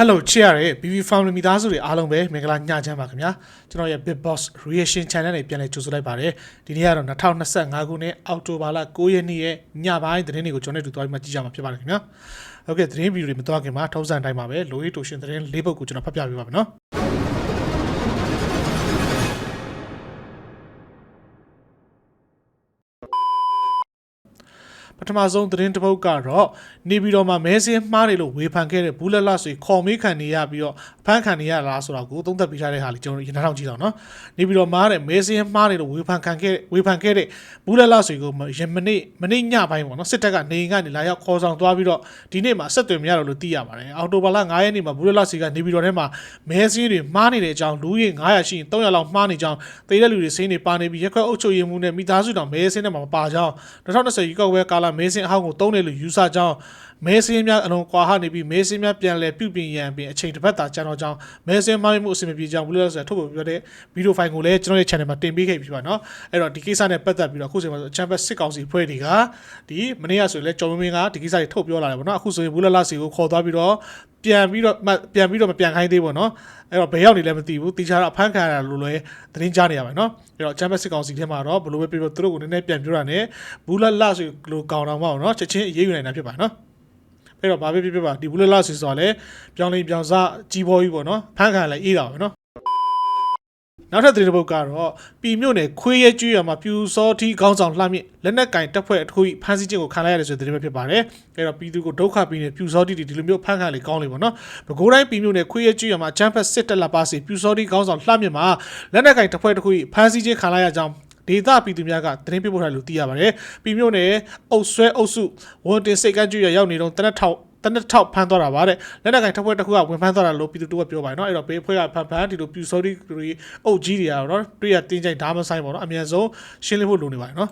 Hello ချစ်ရတဲ့ BB Family မိသားစုတွေအားလုံးပဲမင်္ဂလာညချမ်းပါခင်ဗျာကျွန်တော်ရဲ့ Big Boss Reaction Channel နဲ့ပြန်လည်ကြိုဆိုလိုက်ပါတယ်ဒီနေ့ကတော့2025ခုနှစ်အောက်တိုဘာလ9ရက်နေ့ရဲ့ညပိုင်းသတင်းတွေကိုကျွန်တော်တို့တွေ့ပြီးမှကြည့်ကြမှာဖြစ်ပါတယ်ခင်ဗျာဟုတ်ကဲ့သတင်းဗီဒီယိုတွေမသွားခင်မှာထောက်စံတိုင်းပါပဲလိုရီတိုရှင်သတင်းလေးပုဒ်ကိုကျွန်တော်ဖတ်ပြပေးပါမယ်နော် ပထမဆုံးသတင်းတစ်ပုဒ်ကတော့နေပြည်တော်မှာမဲစင်းမှားတယ်လို့ဝေဖန်ခဲ့တဲ့ဘူးလက်လဆွေခေါ်မေးခံနေရပြီးတော့ဖမ်းခံနေရလားဆိုတော့ကိုသုံးသက်ပေးထားတဲ့ဟာလေးကျွန်တော်တို့ရင်ထောင်ကြည့်တော့နော်နေပြည်တော်မှားတဲ့မဲစင်းမှားတယ်လို့ဝေဖန်ခံခဲ့ဝေဖန်ခဲ့တဲ့ဘူးလက်လဆွေကိုရမနေ့မနေ့ညပိုင်းပေါ့နော်စစ်တပ်ကနေအိမ်ကနေလာရောက်ခေါ်ဆောင်သွားပြီးတော့ဒီနေ့မှာဆက်သွယ်မရတော့လို့သိရပါတယ်အော်တိုဘာလ9ရက်နေ့မှာဘူးလက်လဆွေကနေပြည်တော်ထဲမှာမဲစင်းတွေမှားနေတဲ့အကြောင်းလူကြီး900ရှိရင်300လောက်မှားနေကြောင်းတေးတဲ့လူတွေစင်းတွေပါနေပြီးရက်ခွက်အုပ်ချုပ်ရေးမှုနဲ့မိသားစုတော်မဲစင်းတွေမှာမပါကြောင်း2020ရွေးကောက်ပွဲကာလမဲစင်းအဟောင်းကိုတုံးတယ်လို့ယူဆကြောင်းမဲဆင်းများအလွန်ကွာဟနေပြီးမဲဆင်းများပြန်လည်ပြုပြင်ရန်ပင်အချိန်တစ်ပတ်သာကြာတော့ကြောင်းမဲဆင်းမှားမှုအဆင်မပြေကြောင်းဘူးလို့ဆိုတာထုတ်ပြန်ပြောတဲ့ဗီဒီယိုဖိုင်ကိုလည်းကျွန်တော်ရဲ့ channel မှာတင်ပေးခဲ့ပြီပါနော်အဲ့တော့ဒီကိစ္စနဲ့ပတ်သက်ပြီးတော့အခုဆိုရင်ဆိုချမ်ပီယံစစ်ကောင်စီဖွဲ့တွေကဒီမနေ့ကဆိုရင်လည်းကျော်မင်းမင်းကဒီကိစ္စတွေထုတ်ပြောလာတယ်ပေါ့နော်အခုဆိုရင်ဘူးလလစီကိုခေါ်သွားပြီးတော့ပြန်ပြီးတော့ပြန်ပြီးတော့မပြန်ခိုင်းသေးဘူးနော်အဲ့တော့ဘယ်ရောက်နေလဲမသိဘူးတေချာတော့အဖမ်းခံရတာလို့လည်းသတင်းကြားနေရပါတယ်နော်အဲ့တော့ချမ်ပီယံစစ်ကောင်စီထဲမှာတော့ဘယ်လိုပဲပြောပြောသူတို့ကိုနည်းနည်းပြန်ပြောတာ ਨੇ ဘူးလလဆိုလိုကောင်တော်မအောင်နော်ချက်ချင်းအေးအေးယူနိုင်တာဖြစ်ပါတယ်နော် အဲ့တော့ဘာပဲဖြစ်ဖြစ်ပါဒီဘူးလလဆီဆိုတော့လေပြောင်းလဲပြောင်းစားကြီးပေါ်ကြီးပေါ့နော်ဖန်ခံလည်းအေးတာပဲနော်နောက်ထပ်သတင်းတစ်ပုဒ်ကတော့ပြည်မြို့နယ်ခွေးရဲကျွေးရမှာပြူစောတီခေါင်းဆောင်လှမြင့်လက်နက်ကင်တပ်ဖွဲ့တစ်ခုဖမ်းဆီးခြင်းကိုခံလိုက်ရတယ်ဆိုတဲ့သတင်းပဲဖြစ်ပါတယ်အဲ့တော့ပြည်သူကိုဒုက္ခပေးနေပြူစောတီတွေဒီလိုမျိုးဖမ်းခံလေကောင်းလေပေါ့နော်ဘကိုးတိုင်းပြည်မြို့နယ်ခွေးရဲကျွေးရမှာချမ်းဖက်စစ်တပ်လက်ပါစီပြူစောတီခေါင်းဆောင်လှမြင့်မှာလက်နက်ကင်တပ်ဖွဲ့တစ်ခုဖမ်းဆီးခြင်းခံလိုက်ရကြောင်း ဒေသပြည်သူများကသတင်းပေးပို့ထားလို့သိရပါတယ်။ပြည်မြို့နယ်အုပ်ဆွဲအုပ်စုဝန်တင်စိတ်ကမ်းကျွရရောက်နေတော့တနက်ထောက်တနက်ထောက်ဖမ်းသွားတာပါတဲ့လက်နက်ကင်ထပ်ဖွဲ့တစ်ခုကဝင်ဖမ်းသွားတာလို့ပြည်သူတို့ကပြောပါတယ်เนาะအဲ့တော့ဘေးဖွဲ့ကဖမ်းဖမ်းဒီလိုပြူစောဒီတွေအုပ်ကြီးတွေကတော့เนาะတွေ့ရတင်းကြိုက်ဓာမဆိုင်ပေါ့เนาะအမြန်ဆုံးရှင်းလင်းဖို့လိုနေပါတယ်เนาะ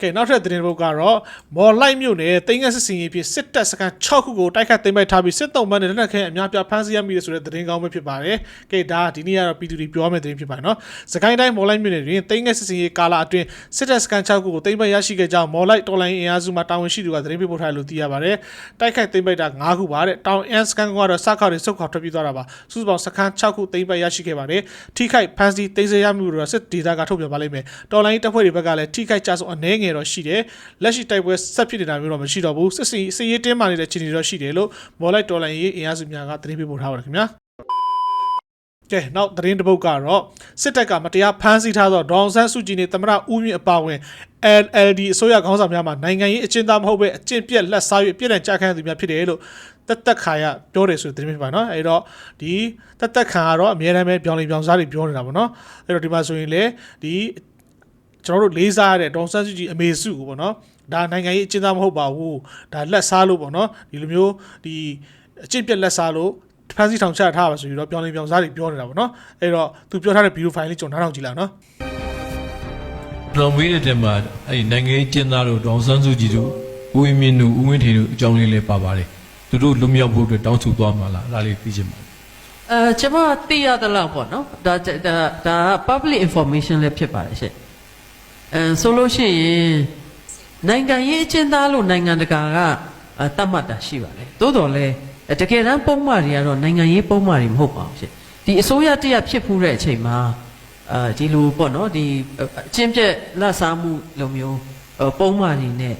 ကဲနောက်ထပ်သတင်းပုတ်ကတော့မော်လိုက်မြို့နယ်တင်းငယ်စစ်စင်ရေးဖြစ်စစ်တပ်စခန်း6ခုကိုတိုက်ခတ်သိမ်းပိုက်ထားပြီးစစ်တုံးမန်းနဲ့လက်နက်ခဲအများပြဖမ်းဆီးရမိတယ်ဆိုတဲ့သတင်းကောင်းပဲဖြစ်ပါတယ်။ကဲဒါဒီနေ့ကတော့ပြည်သူတွေပြောမယ့်သတင်းဖြစ်ပါတယ်နော်။စကိုင်းတိုင်းမော်လိုက်မြို့နယ်တွင်တင်းငယ်စစ်စင်ရေးကာလအတွင်းစစ်တပ်စခန်း6ခုကိုသိမ်းပိုက်ရရှိခဲ့ကြောင်းမော်လိုက်တော်လိုင်းအင်အားစုမှတာဝန်ရှိသူကသတင်းပေးပို့ထားတယ်လို့သိရပါတယ်။တိုက်ခိုက်သိမ်းပိုက်တာ9ခုပါတဲ့တောင်အန်စကန်ကတော့စခောက်တွေစုတ်ခေါက်ထွက်ပြေးသွားတာပါ။စုစုပေါင်းစခန်း6ခုသိမ်းပိုက်ရရှိခဲ့ပါတယ်။ထိခိုက်ဖမ်းဆီးသိမ်းဆည်းရမှုတွေတော့စစ်ဒေတာကထုတ်ပြန်ပါလိမ့်မယ်။တော်လိုင်းတပ်ဖွဲ့တွေဘက်ကလည်းထိခိုက်ကြဆုံးအနည်းငယ်တော့ရှိတယ်။လက်ရှိတိုက်ပွဲဆက်ဖြစ်နေတာမျိုးတော့မရှိတော့ဘူး။စစ်စီစစ်ရေးတင်းမာနေတဲ့ခြေအနေတော့ရှိတယ်လို့မော်လိုက်တော်လိုင်းရေးအင်အားစုများကသတင်းပေးပို့ထားပါတယ်ခင်ဗျာ။ကဲနောက်သတင်းတစ်ပုဒ်ကတော့စစ်တပ်ကမတရားဖမ်းဆီးထားသောဒေါအောင်ဆန်းစုကြည်နဲ့သမ္မတဦးမြင့်အပါအဝင် NLD အစိုးရခေါင်းဆောင်များမှနိုင်ငံရေးအကျဉ်းသားမဟုတ်ပဲအကျင့်ပြက်လက်စား၍အပြစ်ဒဏ်ကြခံရသူများဖြစ်တယ်လို့တက်တက်ခါရပြောတယ်ဆိုတဲ့သတင်းဖြစ်ပါနော်အဲ့တော့ဒီတက်တက်ခါကတော့အများတမ်းပဲပြောင်းလင်ပြောင်းစားတွေပြောနေတာပေါ့နော်အဲ့တော့ဒီမှာဆိုရင်လေဒီ ကျွန်တော်တို့လေးစားရတဲ့ဒေါအောင်ဆန်းစုကြည်အမေစုကိုပေါ့နော်ဒါနိုင်ငံရေးအကျဉ်းသားမဟုတ်ပါဘူးဒါလက်စားလို့ပေါ့နော်ဒီလိုမျိုးဒီအကျင့်ပြက်လက်စားလို့ဖန်စီထောင်ချထားပါဆိုပြီးတော့ပြောင်းလင်ပြောင်းစားတွေပြောနေတာပေါ့နော်အဲ့တော့သူပြောထားတဲ့ဗီဒီယိုဖိုင်လေးကျွန်တော်နားထောင်ကြည့်လိုက်နော်လောင်မေးတဲ့တင်မှာအဲ့ဒီနိုင်ငံရေးကျင်းသားတို့ဒေါအောင်ဆန်းစုကြည်တို့ဦးဝင်းမြင့်တို့ဦးဝင်းထေတို့အကြောင်းလေးလည်းပါပါတယ်သူတို့လွတ်မြောက်ဖို့အတွက်တောင်းဆိုသွားမှာလားအဲ့ဒါလေးသိချင်ပါတယ်အဲကျွန်မသိရသလောက်ပေါ့နော်ဒါဒါဒါ public information လည်းဖြစ်ပါတယ်ရှင့် အဲဆိုလို့ရှိရင်နိုင်ငံရေးအကျဉ်းသားလို့နိုင်ငံတကာကအဲတတ်မှတ်တာရှိပါတယ်သို့တော်လည်းတကယ်တမ်းပုံမှန်တွေကတော့နိုင်ငံရေးပုံမှန်တွေမဟုတ်ပါဘူးရှင့်ဒီအစိုးရတရဖြစ်ဖူးတဲ့အချိန်မှာအဲဒီလိုပေါ့နော်ဒီအချင်းပြက်လက်စားမှုလိုမျိုးပုံမှန်တွေနဲ့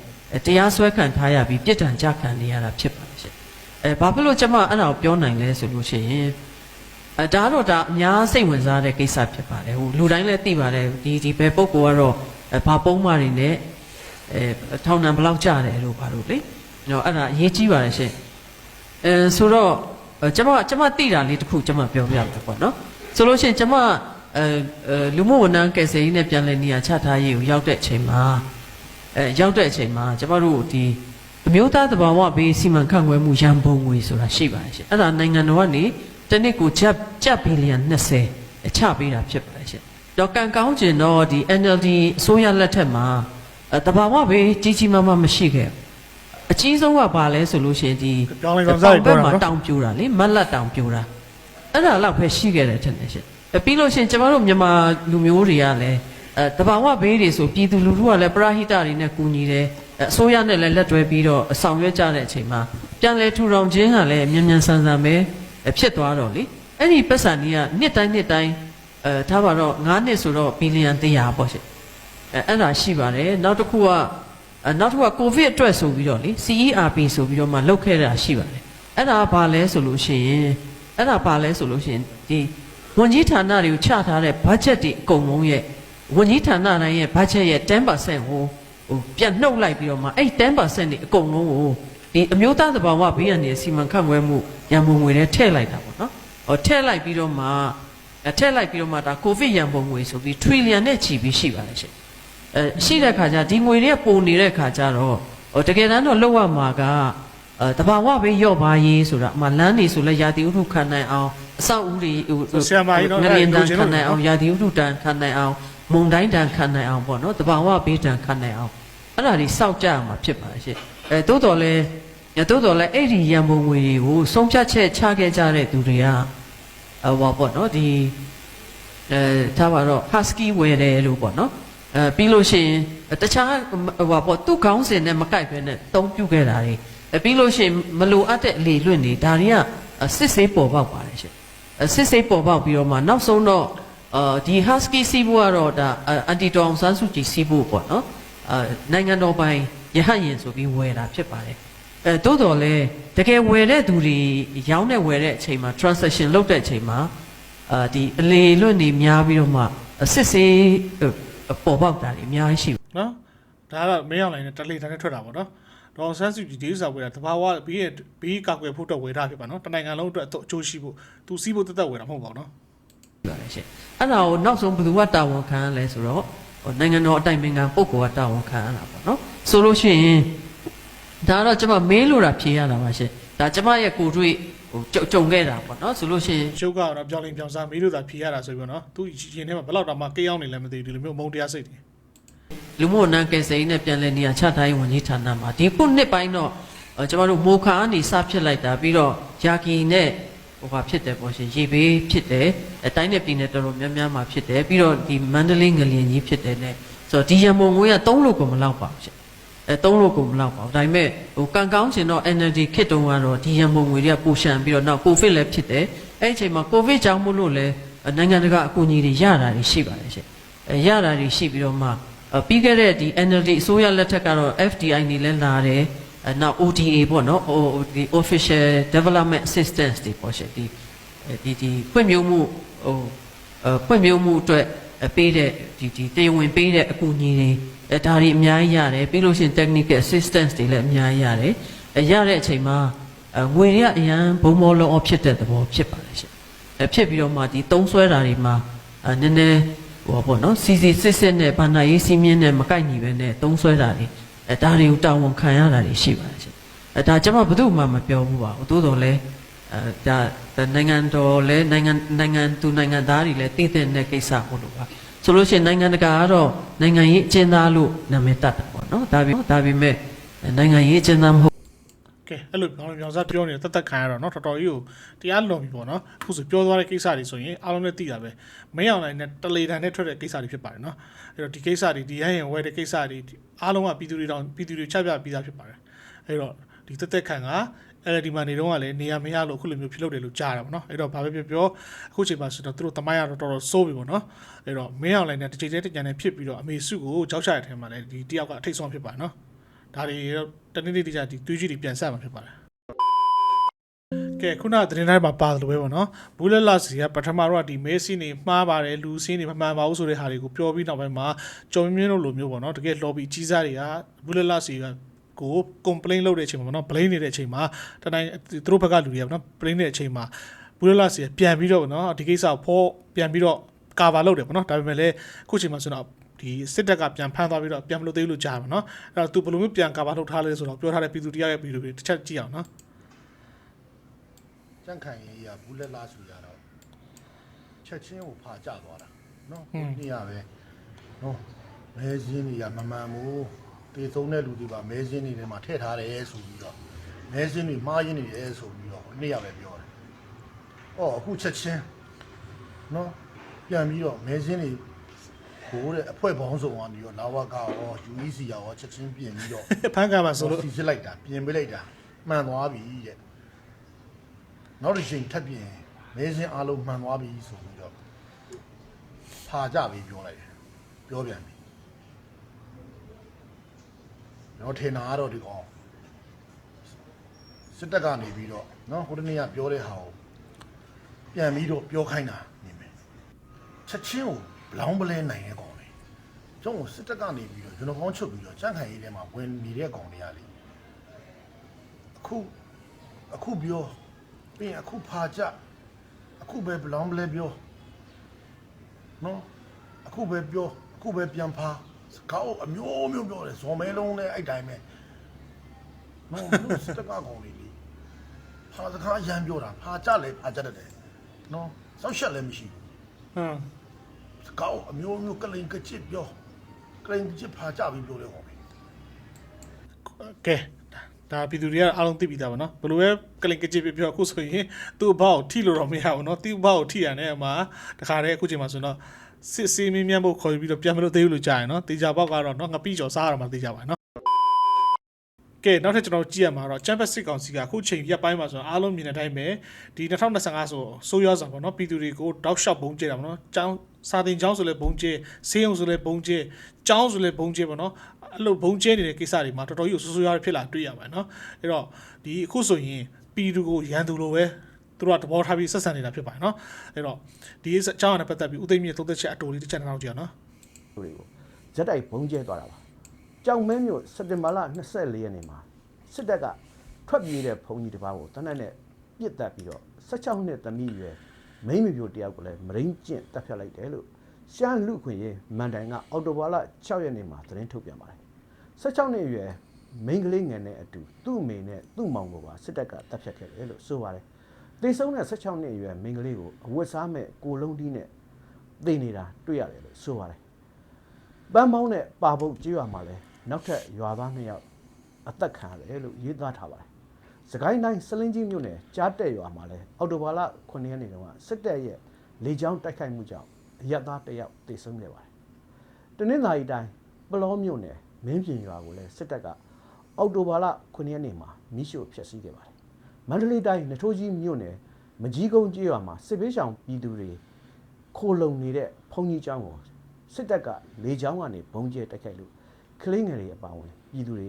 တရားစွဲခံထားရပြီးပြစ်ဒဏ်ကြခံနေရတာဖြစ်ပါတယ်ရှင့်အဲဘာဖြစ်လို့ကျွန်မအဲ့ဒါကိုပြောနိုင်လဲဆိုလို့ရှိရင်အဲဒါတော့ဒါအများစိတ်ဝင်စားတဲ့ကိစ္စဖြစ်ပါတယ်ဟိုလူတိုင်းလည်းသိပါတယ်ဒီဒီဘယ်ပုဂ္ဂိုလ်ကတော့ အဲဘာပုံမှန်တွေနဲ့အဲထောင်နှံဘယ်လောက်ကြတယ်လို့ပါလို့လေကျွန်တော်အဲ့ဒါအရေးကြီးပါတယ်ရှင်အဲဆိုတော့အဲကျွန်မကျွန်မသိတာလေးတစ်ခုကျွန်မပြောပြမယ်ပေါ့နော်ဆိုလို့ရှိရင်ကျွန်မအဲအဲလူမှုဝန်ထမ်းကယ်ဆယ်ရေးနဲ့ပြန်လည်နေရာချထားရေးကိုရောက်တဲ့အချိန်မှာအဲရောက်တဲ့အချိန်မှာကျွန်မတို့ဒီအမျိုးသားသဘာဝဘေးစီမံခန့်ခွဲမှုရန်ပုံငွေဆိုတာရှိပါတယ်ရှင်အဲ့ဒါနိုင်ငံတော်ကနေတနစ်ကိုကျပ်ကျပ်ဘီလီယံ20အချပေးတာဖြစ်ပါတယ်ရှင်။ တော့ကံကောင်းကျင်တော့ဒီ NLD အစိုးရလက်ထက်မှာအဲတဘာဝပဲကြီးကြီးမားမားမရှိခဲ့ဘူး။အကြီးဆုံးကဘာလဲဆိုလို့ရှိရင်ဒီပြောင်းလဲပြောင်းစားတွေဘက်ပြောတာမှာနော်တောင်ပြိုတာလေမက်လက်တောင်ပြိုတာအဲ့ဒါတော့ပဲရှိခဲ့တယ်ထင်တယ်ရှင်။အဲပြီးလို့ရှိရင်ကျမတို့မြန်မာလူမျိုးတွေကလည်းအဲတဘာဝဘေးတွေဆိုပြည်သူလူထုကလည်းပရဟိတတွေနဲ့ကူညီတယ်အဲအစိုးရနဲ့လည်းလက်တွဲပြီးတော့ဆောင်ရွက်ကြတဲ့အချိန်မှာပြန်လဲထူထောင်ခြင်းဟာလည်းမြန်မြန်ဆန်ဆန်ပဲအဲဖြစ်သွားတော့လေအဲ့ဒီပတ်စံကြီးကနှစ်တိုင်းနှစ်တိုင်း အဲထားပါတော့9နှစ်ဆိုတော့ဘီလီယံ100ပေါ့ရှင်အဲအဲ့ဒါရှိပါတယ်နောက်တစ်ခုကအဲနောက်တစ်ခုကကိုဗစ်အတွက်ဆိုပြီးတော့လေ CERP ဆိုပြီးတော့မှလုပ်ခဲ့တာရှိပါတယ်အဲ့ဒါကဘာလဲဆိုလို့ရှိရင်အဲ့ဒါဘာလဲဆိုလို့ရှိရင်ဒီဝန်ကြီးဌာနတွေကိုချထားတဲ့ budget တွေအကုန်လုံးရဲ့ဝန်ကြီးဌာနတိုင်းရဲ့ budget ရဲ့10%ကိုဟိုပြန်နှုတ်လိုက်ပြီးတော့မှအဲ့10%တွေအကုန်လုံးကိုဒီအမျိုးသားသဘာဝဘေးရန်တွေစီမံခန့်ခွဲမှုရန်ပုံငွေတွေထည့်လိုက်တာပေါ့နော်ဟောထည့်လိုက်ပြီးတော့မှ အဲထည့်လိုက်ပြီးတော့မှဒါကိုဗစ်ရန်ပုံငွေဆိုပြီး trillion နဲ့ချီပြီးရှိပါတယ်ရှင်အဲရှိတဲ့ခါကျဒီငွေတွေကပုံနေတဲ့ခါကျတော့ဟိုတကယ်တမ်းတော့လောက်ရမှာကအဲတဘာဝဘေးရော့ပါရေးဆိုတာအမှလမ်းနေဆိုလဲရာသီဥတုခံနိုင်အောင်အဆောက်အဦတွေဟိုဆရာမကြီးတော့ငလျင်တန်းလိုချင်ခံလို့နိုင်အောင်ရာသီဥတုတန်းခံနိုင်အောင်မုန်တိုင်းတန်းခံနိုင်အောင်ပေါ့နော်တဘာဝဘေးတန်းခံနိုင်အောင်အဲ့ဒါတွေစောက်ကြရမှာဖြစ်ပါရှင့်အဲတိုးတော်လဲတိုးတော်လဲအဲ့ဒီရန်ပုံငွေတွေကိုဆုံးဖြတ်ချက်ချခဲ့ကြတဲ့သူတွေက ဟောပါပေါ့နော်ဒီအဲထားပါတော့ husky ဝယ်တယ်လို့ပေါ့နော်အဲပြီးလို့ရှိရင်တခြားဟိုပါပေါ့သူ့ခေါင်းစဉ်နဲ့မကိုက်ပဲနဲ့တုံးပြုတ်ခဲ့တာတွေအဲပြီးလို့ရှိရင်မလိုအပ်တဲ့အလေလွင့်တွေဒါတွေကစစ်ဆေးပေါ်ပေါက်ပါတယ်ရှင့်အစစ်စိတ်ပေါ်ပေါက်ပြီးတော့မှနောက်ဆုံးတော့အာဒီ husky စီးဖို့ကတော့ဒါအန်တီတောင်ဆန်းစုကြည်စီးဖို့ပေါ့နော်အာနိုင်ငံတော်ပိုင်ရဟတ်ရင်ဆိုပြီးဝယ်တာဖြစ်ပါတယ် အဲတိုးတော်လဲတကယ်ဝယ်တဲ့သူတွေရောင်းတဲ့ဝယ်တဲ့အချိန်မှာ transaction လုပ်တဲ့အချိန်မှာအာဒီအလေလွတ်နေများပြီးတော့မှအစစ်စေးပေါ်ပေါက်တာတွေအများကြီးရှိနော်ဒါကတော့မင်းအောင်လိုင်းနဲ့တလေတန်းနဲ့ထွက်တာပေါ့နော်ဒေါ်ဆန်းစုကြည်ဒီဥစ္စာဝယ်တာတဘာဝဘီးရဲ့ဘီးကောက်ွယ်ဖို့အတွက်ဝယ်တာဖြစ်ပါနော်တနိုင်ငံလုံးအတွက်အကျိုးရှိဖို့သူစီးဖို့တက်တက်ဝယ်တာမဟုတ်ပါဘူးနော်ပါတယ်ရှင်အဲ့ဒါကိုနောက်ဆုံးဘယ်သူကတာဝန်ခံရလဲဆိုတော့ဟိုနိုင်ငံတော်အတိုင်ပင်ခံပုဂ္ဂိုလ်ကတာဝန်ခံရတာပေါ့နော်ဆိုလို့ရှိရင် ဒါတော့ကျွန်မမေးလို့တာဖြေရတာပါရှင်ဒါကျွန်မရဲ့ကိုယ်တွေ့ဟိုကြုံကြုံခဲ့တာပေါ့နော်ဆိုလို့ရှိရင်ရှုပ်ကတော့ပြောင်းလင်းပြောင်းစားမေးလို့သာဖြေရတာဆိုပြီးတော့နော်သူရင်ထဲမှာဘယ်တော့မှကိန်းအောင်နေလည်းမသိဘူးဒီလိုမျိုးမုံတရားစိတ်တွေလူမှုဝန်ထမ်းကယ်ဆယ်ရေးနဲ့ပြန်လည်နေရာချထားရေးဝန်ကြီးဌာနမှာဒီခုနှစ်ပိုင်းတော့အဲကျွန်တော်တို့မိုခါကနေစဖြစ်လိုက်တာပြီးတော့ယာကီနဲ့ဟိုဟာဖြစ်တယ်ပေါ့ရှင်ရေဘေးဖြစ်တယ်အတိုင်းနဲ့ပြည်နယ်တော်တော်များများမှာဖြစ်တယ်ပြီးတော့ဒီမန္တလေးငလျင်ကြီးဖြစ်တယ်နဲ့ဆိုတော့ဒီရန်ပုံငွေက3လို့ကိုမလောက်ပါဘူးရှင် အဲ3လို့ကိုမလောက်ပါဘူးဒါပေမဲ့ဟိုကံကောင်းချင်တော့ NLD ခစ်တုံးကတော့ဒီရန်ပုံငွေတွေကပူရှံပြီးတော့နောက်ကိုဗစ်လည်းဖြစ်တယ်အဲ့ဒီအချိန်မှာကိုဗစ်ကြောင့်မို့လို့လည်းနိုင်ငံတကာအကူအညီတွေရတာတွေရှိပါတယ်ရှင်အဲရတာတွေရှိပြီးတော့မှအပြီးခဲ့တဲ့ဒီ NLD အစိုးရလက်ထက်ကတော့ FDI နေလဲလာတယ်အဲနောက် ODA ပေါ့နော်ဟိုဒီ Official Development Assistance တွေပေါ့ရှင်ဒီဒီဒီဖွံ့ဖြိုးမှုဟိုအဖွံ့ဖြိုးမှုအတွက်အပေးတဲ့ဒီဒီတရားဝင်ပေးတဲ့အကူအညီတွေ အဲဒါတွေအများကြီးရတယ်ပြီးလို့ရှိရင် technical assistance တွေလည်းအများကြီးရတယ်အဲရတဲ့အချိန်မှာအဲငွေတွေကအရန်ဘုံမောလုံးအောင်ဖြစ်တဲ့သဘောဖြစ်ပါတယ်ရှင်အဲဖြစ်ပြီးတော့မှဒီသုံးဆွဲတာတွေမှာအဲနည်းနည်းဟိုပေါ့နော်စီစီစစ်စစ်နဲ့ဘာနာရေးစီးမြင့်နဲ့မကိုက်ညီပဲနဲ့သုံးဆွဲတာတွေအဲဒါတွေကိုတာဝန်ခံရတာတွေရှိပါတယ်ရှင်အဲဒါကျွန်မဘယ်သူမှမပြောဘူးပါဘူးသို့တော်လဲအဲဒါဒါနိုင်ငံတော်လဲနိုင်ငံနိုင်ငံသူနိုင်ငံသားတွေလဲတည်တဲ့ကိစ္စဟုတ်လို့ပါ ဆိုလို့ရှိရင်နိုင်ငံတကာကတော့နိုင်ငံရေးအကျဉ်းသားလို့နာမည်တတ်တယ်ပေါ့နော်ဒါပေဒါပေမဲ့နိုင်ငံရေးအကျဉ်းသားမဟုတ်ကဲအဲ့လိုပြောင်းလင်းပြောင်းစားပြောနေတဲ့တက်တက်ခံရတော့နော်တော်တော်ကြီးကိုတရားလွန်ပြီပေါ့နော်အခုဆိုပြောသွားတဲ့ကိစ္စတွေဆိုရင်အားလုံးလည်းသိတာပဲမင်းအောင်လိုင်းနဲ့တလေတန်းနဲ့ထွက်တဲ့ကိစ္စတွေဖြစ်ပါတယ်နော်အဲ့တော့ဒီကိစ္စတွေဒီရရင်ဝဲတဲ့ကိစ္စတွေအားလုံးကပြည်သူတွေတောင်ပြည်သူတွေချက်ပြပြီးသားဖြစ်ပါတယ်အဲ့တော့ဒီတက်တက်ခံက အဲ့ဒီမှာနေတော့ကလည်းနေရမရလို့အခုလိုမျိုးဖြစ်လုပ်တယ်လို့ကြားတာပေါ့နော်အဲ့တော့ဘာပဲပြောပြောအခုချိန်မှာဆိုတော့သူတို့တမိုင်းရတော့တော်တော်စိုးပြီပေါ့နော်အဲ့တော့မင်းအောင်လိုင်းနဲ့တစ်ချိန်တည်းတစ်ကြံနဲ့ဖြစ်ပြီးတော့အမေစုကိုကြောက်ချရတဲ့ထဲမှာလည်းဒီတယောက်ကအထိတ်ဆုံးဖြစ်ပါတယ်နော်ဒါတွေတော့တနေ့နေ့တခြားဒီတွေးကြည့်တွေပြန်ဆက်မှာဖြစ်ပါတယ်ကဲခုနကသတင်းတိုင်းမှာပါတယ်လို့ပဲပေါ့နော်ဘူးလက်လာစီကပထမတော့ဒီမဲစီနေမှားပါတယ်လူစင်းနေမမှန်ပါဘူးဆိုတဲ့ဟာတွေကိုပြောပြီးနောက်ပိုင်းမှာကြုံမြင့်လို့လိုမျိုးပေါ့နော်တကယ် lobby အကြီးစားတွေကဘူးလက်လာစီက ကို complain လုပ်တဲ့အချိန်မှာပေါ့နော် blame နေတဲ့အချိန်မှာတတိုင်းသူတို့ဘက်ကလူတွေကပေါ့နော် blame နေတဲ့အချိန်မှာဘူးလက်လာစီကပြန်ပြီးတော့ပေါ့နော်ဒီကိစ္စကိုဖောပြန်ပြီးတော့ cover လုပ်တယ်ပေါ့နော်ဒါပေမဲ့လည်းအခုချိန်မှာဆိုတော့ဒီစစ်တပ်ကပြန်ဖမ်းသွားပြီးတော့ပြန်မလို့သေးဘူးလို့ကြားပါနော်အဲ့တော့သူဘယ်လိုမျိုးပြန် cover လုပ်ထားလဲဆိုတော့ပြောထားတဲ့ပြည်သူတရားရဲ့ဗီဒီယိုတွေတစ်ချက်ကြည့်အောင်နော်ကြန့်ခိုင်ရေးရဘူးလက်လားဆိုရတော့ချက်ချင်းကိုဖာကြသွားတာနော်ဟွန်းနေ့ရပဲနော်မဲစင်းတွေကမမှန်ဘူး တေသုံးတဲ့လူတွေပါမဲစင်းတွေထဲမှာထည့်ထားတယ်ဆိုပြီးတော့မဲစင်းတွေမှားရင်းနေတယ်ဆိုပြီးတော့နေ့ရပဲပြောတယ်။အော်အခုချက်ချင်းနော်ပြန်ပြီးတော့မဲစင်းတွေဘိုးတဲ့အဖွဲ့ပေါင်းစုံကနေရောလာဝကရော UEC ရောချက်ချင်းပြင်ပြီးတော့ဖန်ခံပါဆိုလို့စီစစ်လိုက်တာပြင်ပေးလိုက်တာမှန်သွားပြီတဲ့နောက်တစ်ချိန်ထပ်ပြင်မဲစင်းအားလုံးမှန်သွားပြီဆိုပြီးတော့ဖာကြပြီပြောလိုက်တယ်ပြောပြန်ပြီ တော့ထင်တာကတော့ဒီကောင်စစ်တပ်ကနေပြီးတော့နော်ဟိုတနေ့ကပြောတဲ့ဟာကိုပြန်ပြီးတော့ပြောခိုင်းတာနေမယ်ချက်ချင်းကိုဘလောင်းပလဲနိုင်တဲ့ကောင်လေကျုံးကိုစစ်တပ်ကနေပြီးတော့ယူနီဖောင်းချုပ်ပြီးတော့စန့်ခိုင်ရေးထဲမှာဝင်နေတဲ့ကောင်တွေကလေအခုအခုပြောပြီးရင်အခုဖာကြအခုပဲဘလောင်းဘလဲပြောနော်အခုပဲပြောအခုပဲပြန်ဖာစ ကောက်အမျိုးမျိုးပြောတယ်ဇော်မဲလုံးနဲ့အဲ့တိုင်းပဲနော်ဘလို့စတကကောင်လေးလေဖာစကားရမ်းပြောတာဖာကြလဲဖာကြတတ်တယ်နော်စောက်ရှက်လည်းမရှိဘူးဟမ်စကောက်အမျိုးမျိုးကလိန်ကချစ်ပြောကလိန်ကချစ်ဖာကြပြီးပြောတယ်ကောင်လေကဲဒါပြည်သူတွေကအားလုံးသိပြီးသားပါနော်ဘယ်လိုပဲကလင်ကကြည့်ပြပြောအခုဆိုရင်သူ့ဘောက်ထိလို့တော့မရဘူးနော်သူ့ဘောက်ထိရတယ်အမှတခါတည်းအခုချိန်မှာဆိုတော့ စစ်စီမင်းမြန်းဖို့ခေါ်ပြီးတော့ပြန်မလို့သေးဘူးလို့ကြားရင်နော်တေချာဘောက်ကတော့နော်ငပိကျော်စားရမှာတေချာပါနော်ကဲနောက်ထပ်ကျွန်တော်ကြည့်ရမှာတော့ချမ်ပီယံစစ်ကောင်စီကအခုချိန်ရက်ပိုင်းမှာဆိုတော့အားလုံးမြင်တဲ့အတိုင်းပဲဒီ2025ဆိုဆိုးရွားစွာပေါ့နော်ပြည်သူတွေကိုတောက်လျှောက်ဘုံကျဲတာပေါ့နော်ကျောင်းစာတင်ကျောင်းဆိုလဲဘုံကျဲဆေးရုံဆိုလဲဘုံကျဲကျောင်းဆိုလဲဘုံကျဲပေါ့နော်အဲ့လိုဘုံကျဲနေတဲ့ကိစ္စတွေမှာတော်တော်ကြီးကိုဆိုးဆိုးရွားရွားဖြစ်လာတွေ့ရပါတယ်နော်အဲ့တော့ဒီအခုဆိုရင်ပြည်သူကိုရန်သူလိုပဲ သူတို့ကတဘောထားပြီးဆက်ဆံနေတာဖြစ်ပါတယ်နော်အဲ့တော့ဒီအကြောင်းအရာနဲ့ပတ်သက်ပြီးဥသိမ်းမြေသုံးသက်ချက်အတူလေးတစ်ချက်နောက်ကြည့်အောင်နော်တွေကိုဇက်တိုက်ဘုံကျဲသွားတာပါကြောင်မဲမြို့စက်တင်ဘာလ24ရက်နေ့မှာစစ်တပ်ကထွက်ပြေးတဲ့ဘုံကြီးတစ်ပါးကိုတနက်နဲ့ပြစ်တက်ပြီးတော့16နှစ်သမီးရွယ်မိန်းမပြိုတယောက်ကိုလည်းမရင်းကျင့်တပ်ဖြတ်လိုက်တယ်လို့ရှမ်းလူခွင့်ရေးမန်တိုင်ကအော်တိုဘာလ6ရက်နေ့မှာသတင်းထုတ်ပြန်ပါတယ်16နှစ်အရွယ်မိန်းကလေးငယ်နဲ့အတူသူ့အမေနဲ့သူ့မောင်ကိုပါစစ်တပ်ကတပ်ဖြတ်ခဲ့တယ်လို့ဆိုပါတယ် တေဆုံးတဲ့16နှစ်အရွယ်မိန်းကလေးကိုအဝတ်စားမဲ့ကိုလုံးတီးနဲ့သိနေတာတွေ့ရတယ်လို့ဆိုပါတယ်ပန်းမောင်းနဲ့ပါပုတ်ကြေးရွာမှာလည်းနောက်ထပ်ရွာသားနှစ်ယောက်အသက်ခံရတယ်လို့ရေးသားထားပါတယ်။စကိုင်းတိုင်းစလင်းကြီးမြို့နယ်ကြားတက်ရွာမှာလည်းအော်တိုဘာလ9ရက်နေ့တုန်းကစစ်တပ်ရဲ့လေကြောင်းတိုက်ခိုက်မှုကြောင့်အရက်သားတစ်ယောက်သေဆုံးခဲ့ပါတယ်။တနင်္သာရီတိုင်းပလောမြို့နယ်မင်းပြင်ရွာကိုလည်းစစ်တပ်ကအော်တိုဘာလ9ရက်နေ့မှာမိရှို့ဖျက်ဆီးခဲ့ပါတယ်။ မန္တလေးတိုင်းနထိုးကြီးမြို့နယ်မကြီးကုန်းကြေးရွာမှာစစ်ဘေးရှောင်ပြည်သူတွေခိုလုံနေတဲ့ဘုံကြီးကျောင်းကိုစစ်တပ်ကလေကြောင်းကနေဘုံကျဲတိုက်ခိုက်လို့ကလေးငယ်တွေအပါအဝင်ပြည်သူတွေ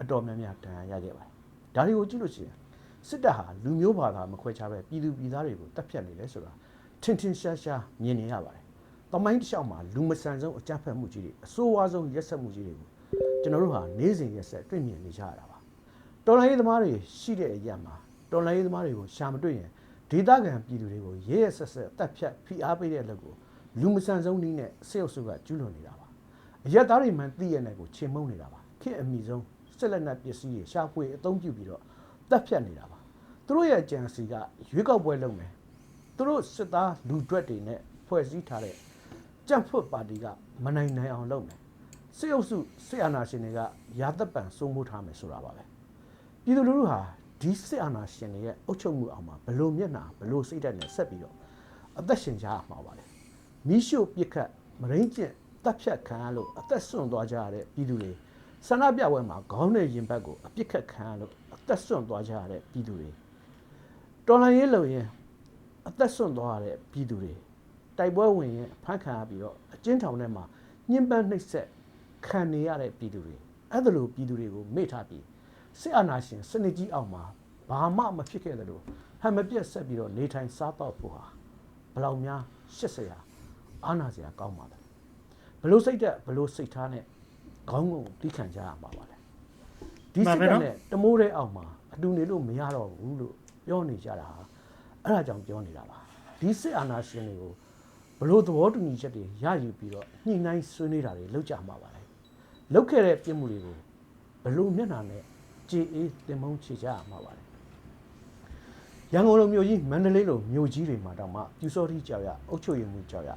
အတော်များများဒဏ်ရာရခဲ့ပါတယ်။ဒါတွေကိုကြည့်လို့ရှိရင်စစ်တပ်ဟာလူမျိုးဘာသာမခွဲခြားပဲပြည်သူပြည်သားတွေကိုတပ်ဖြတ်နေတယ်ဆိုတာထင်ထင်ရှားရှားမြင်နေရပါတယ်။တမိုင်းတစ်လျှောက်မှာလူမဆန်ဆုံးအကြမ်းဖက်မှုကြီးတွေအဆိုးဝါးဆုံးရက်စက်မှုကြီးတွေကိုကျွန်တော်တို့ဟာနေ့စဉ်ရက်ဆက်တွေ့မြင်နေကြရတာပါ။တော်လိုင်းရေးသမားတွေရှိတဲ့အရာမှာ တော်လိုင်းရေးသမားတွေကိုရှာမတွေ့ရင်ဒေသခံပြည်သူတွေကိုရဲရဲဆက်ဆက်တပ်ဖြတ်ဖိအားပေးတဲ့အလုပ်ကိုလူမဆန်ဆုံးနည်းနဲ့ဆေးရုပ်စုကကျူးလွန်နေတာပါအရက်သားတွေမှန်သိရတဲ့ကိုချေမှုန်းနေတာပါခေတ်အမိဆုံးစစ်လက်နက်ပစ္စည်းတွေရှာဖွေအသုံးပြုပြီးတော့တပ်ဖြတ်နေတာပါသူတို့ရဲ့ကြံစီကရွေးကောက်ပွဲလုပ်မယ်သူတို့စစ်သားလူဒွက်တွေနဲ့ဖွဲ့စည်းထားတဲ့ကြံ့ဖွတ်ပါတီကမနိုင်နိုင်အောင်လုပ်မယ်စစ်အုပ်စုစစ်အာဏာရှင်တွေကရာသက်ပံစိုးမိုးထားမယ်ဆိုတာပါပဲပြည်သူလူထုဟာ ဒီစစ်အာဏာရှင်တွေရဲ့အုပ်ချုပ်မှုအောက်မှာဘလို့မျက်နှာဘလို့စိတ်ဓာတ်နဲ့ဆက်ပြီးတော့အသက်ရှင်ကြရမှာပါလေမိရှုပြစ်ခတ်မရင်းကျင့်တပ်ဖြတ်ခံရလို့အသက်ဆွန့်သွားကြရတဲ့ပြည်သူတွေဆန္ဒပြပွဲမှာခေါင်းနဲ့ရင်ဘတ်ကိုအပြစ်ခတ်ခံရလို့အသက်ဆွန့်သွားကြရတဲ့ပြည်သူတွေတော်လန်ရေးလုံရင်အသက်ဆွန့်သွားရတဲ့ပြည်သူတွေတိုက်ပွဲဝင်ရင်ဖမ်းခံရပြီးတော့အကျဉ်းထောင်ထဲမှာညှဉ်းပန်းနှိပ်စက်ခံနေရတဲ့ပြည်သူတွေအဲ့ဒါလိုပြည်သူတွေကိုမေ့ထားပြီး စစ်အာဏာရှင်စနစ်ကြီးအောက်မှာဘာမှမဖြစ်ခဲ့တယ်လို့ဟန်မပြတ်ဆက်ပြီးတော့နေထိုင်စားတော့ဖို့ဟာဘယ်လောက်များရှစ်ဆရာအာနာစရာကောင်းပါလားဘလို့စိတ်သက်ဘလို့စိတ်ထားနဲ့ခေါင်းကိုတီးခံကြရမှာပါလေဒီစိတ်သက်နဲ့တမိုးတဲ့အောက်မှာအတူနေလို့မရတော့ဘူးလို့ပြောနေကြတာဟာအဲ့ဒါကြောင့်ပြောနေတာပါဒီစစ်အာဏာရှင်တွေကိုဘလို့သဘောတူညီချက်တွေရယူပြီးတော့ညှိနှိုင်းဆွေးနွေးတာတွေလုပ်ကြမှာပါလေလုပ်ခဲ့တဲ့ပြစ်မှုတွေကိုဘလို့မျက်နှာနဲ့ ကြည်အေးတင်မုံချေကြရမှာပါလေရန်ကုန်လိုမြို့ကြီးမန္တလေးလိုမြို့ကြီးတွေမှာတောင်မှပြူစောတိကြောက်ရအုတ်ချုပ်ရည်မှုကြောက်ရ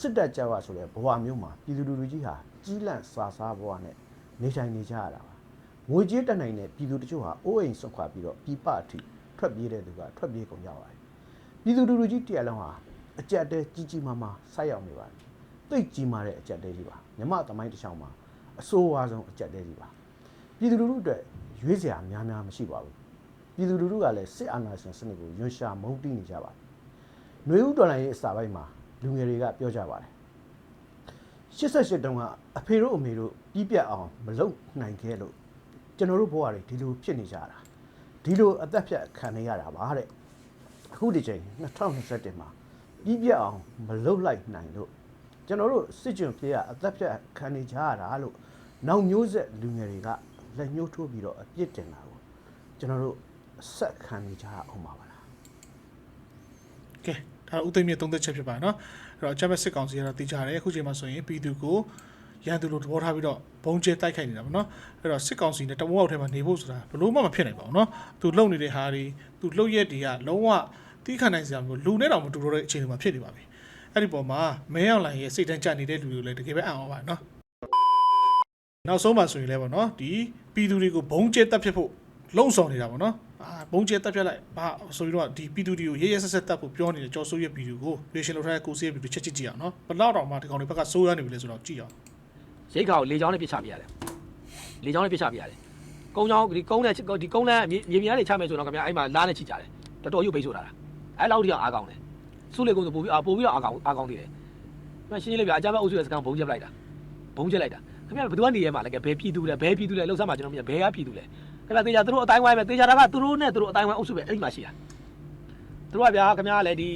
စစ်တပ်ကြောက်ရဆိုတဲ့ဘဝမျိုးမှာပြည်သူလူထုကြီးဟာကြီးလန့်စာစားဘဝနဲ့နေထိုင်နေကြရတာပါငွေကြေးတက်နိုင်တဲ့ပြည်သူတချို့ဟာအိုးအိမ်ဆွတ်ခွာပြီးတော့ပြပအထိထွက်ပြေးတဲ့သူကထွက်ပြေးကုန်ကြပါတယ်ပြည်သူလူထုကြီးတရားလုံးဟာအကြက်တဲကြီးကြီးမားမားဆိုက်ရောက်နေပါတယ်သိတ်ကြီးမာတဲ့အကြက်တဲကြီးပါမြမသမိုင်းတစ်ချောင်းမှာအဆိုးဝါးဆုံးအကြက်တဲကြီးပါပြည်သူလူထုအတွက် ရွေးစရာများများမရှိပါဘူးပြည်သူလူထုကလည်းစစ်အာဏာရှင်စနစ်ကိုယွန်ရှာမုန်းတီးနေကြပါတယ်ຫນွေဦးတော်လိုင်းရဲ့အစာပိုင်းမှာလူငယ်တွေကပြောကြပါတယ်88တုန်းကအဖေတို့အမေတို့ပြီးပြတ်အောင်မလုပ်နိုင်ခဲ့လို့ကျွန်တော်တို့ဘဝတွေဒီလိုဖြစ်နေကြတာဒီလိုအသက်ဖြတ်ခံနေရတာပါတဲ့အခုဒီချိန်2021မှာပြီးပြတ်အောင်မလုပ်လိုက်နိုင်လို့ကျွန်တော်တို့စစ်ကြုံပြေရအသက်ဖြတ်ခံနေကြရတာလို့နောက်မျိုးဆက်လူငယ်တွေက လက်ညှိုးထိုးပြီးတော့အပြစ်တင်တာကိုကျွန်တော်တို့ဆက်ခံနေကြရအောင်ပါပါလားကဲဒါဥသိမ်းမြေသုံးသက်ချက်ဖြစ်ပါတယ်နော်အဲ့တော့အကြမ်းဖက်စစ်ကောင်စီကတော့သိကြတယ်အခုချိန်မှာဆိုရင်ပြည်သူကိုရန်သူလိုသဘောထားပြီးတော့ဘုံကျဲတိုက်ခိုက်နေတာပေါ့နော်အဲ့တော့စစ်ကောင်စီနဲ့တမုံအောက်ထဲမှာနေဖို့ဆိုတာဘယ်လို့မှမဖြစ်နိုင်ပါဘူးနော်သူလုံနေတဲ့ဟာတွေသူလှုပ်ရက်တွေကလုံးဝတီးခံနိုင်စရာမျိုးလူနဲ့တောင်မတူတော့တဲ့အခြေအနေမှာဖြစ်နေပါပြီအဲ့ဒီပေါ်မှာမဲအောင်လိုင်ရဲ့စိတ်တန်းကြနေတဲ့လူတွေလည်းတကယ်ပဲအံ့ဩပါတယ်နော်နောက်ဆုံးမှာဆိုရင်လည်းပေါ့နော်ဒီ ပြည်သူတွေကိုဘုံကျဲတက်ဖြစ်ဖို့လုံဆောင်နေတာပေါ့နော်အာဘုံကျဲတက်ပြတ်လိုက်ဘာဆိုပြီးတော့ဒီပြည်သူတွေကိုရဲရဲဆက်ဆက်တက်ဖို့ပြောနေတဲ့ကြော်ဆိုးရဲ့ပြည်သူကိုရေရှင်လောက်ထားတဲ့ကိုစီးရဲ့ပြည်သူချက်ချစ်ကြည့်အောင်နော်ဘလောက်တောင်မှဒီကောင်တွေဘက်ကစိုးရနေပြီလေဆိုတော့ကြည့်အောင်ရိတ်ခါကိုလေချောင်းနဲ့ပြစ်ချပြရတယ်လေချောင်းနဲ့ပြစ်ချပြရတယ်ကုန်းချောင်းဒီကုန်းနဲ့ဒီကုန်းနဲ့မြေမြေမြန်းတွေချမယ်ဆိုတော့ခင်ဗျာအဲ့မှာလားနဲ့ချိကြတယ်တော်တော်ရုပ်ပိတ်ဆိုတာအဲ့လောက်ထိအောင်အားကောင်းတယ်စုလေကုန်းဆိုပို့ပြီးပို့ပြီးတော့အားကောင်းအားကောင်းသေးတယ်မရှင်းရှင်းလေးပြအကြမ်းဖက်အုပ်စုရဲ့စကန်ဘုံကျက်လိုက်တာဘုံကျက်လိုက်တာ ခင်ဗျာဘယ်သူကနေရဲမှာလဲကဲဘယ်ပြည်သူလဲဘယ်ပြည်သူလဲလှုပ်ရှားမှာကျွန်တော်မြင်ဘယ်ကပြည်သူလဲခင်ဗျာတေချာသူတို့အတိုင်းဝိုင်းပဲတေချာတာကသူတို့နဲ့သူတို့အတိုင်းဝိုင်းအုပ်စုပဲအဲ့ဒီမှာရှိတာသူတို့ကဗျာခင်ဗျာလည်းဒီ